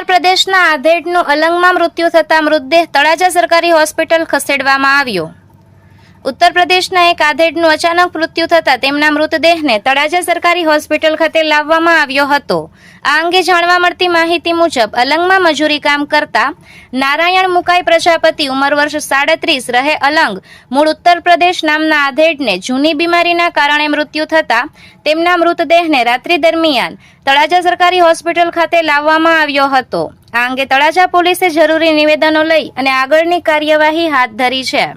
ઉત્તર પ્રદેશના આધેડનું અલંગમાં મૃત્યુ થતાં મૃતદેહ તળાજા સરકારી હોસ્પિટલ ખસેડવામાં આવ્યો. ઉત્તર પ્રદેશના એક આધેડનું અચાનક મૃત્યુ થતાં તેમના મૃતદેહને તળાજા સરકારી હોસ્પિટલ ખાતે લાવવામાં આવ્યો હતો. આ અંગે જાણવા મળતી માહિતી મુજબ, અલંગમાં મજૂરી કામ કરતા નારાયણ મુકાઈ પ્રજાપતિ ઉંમર વર્ષ સાડત્રીસ, રહે અલંગ. મૂળ ઉત્તર પ્રદેશ નામના આધેડને જૂની બીમારીના કારણે મૃત્યુ થતાં તેમના મૃતદેહને રાત્રિ દરમિયાન તળાજા સરકારી હોસ્પિટલ ખાતે લાવવામાં આવ્યો હતો. આ અંગે તળાજા પોલીસે જરૂરી નિવેદનો લઈ અને આગળની કાર્યવાહી હાથ ધરી છે.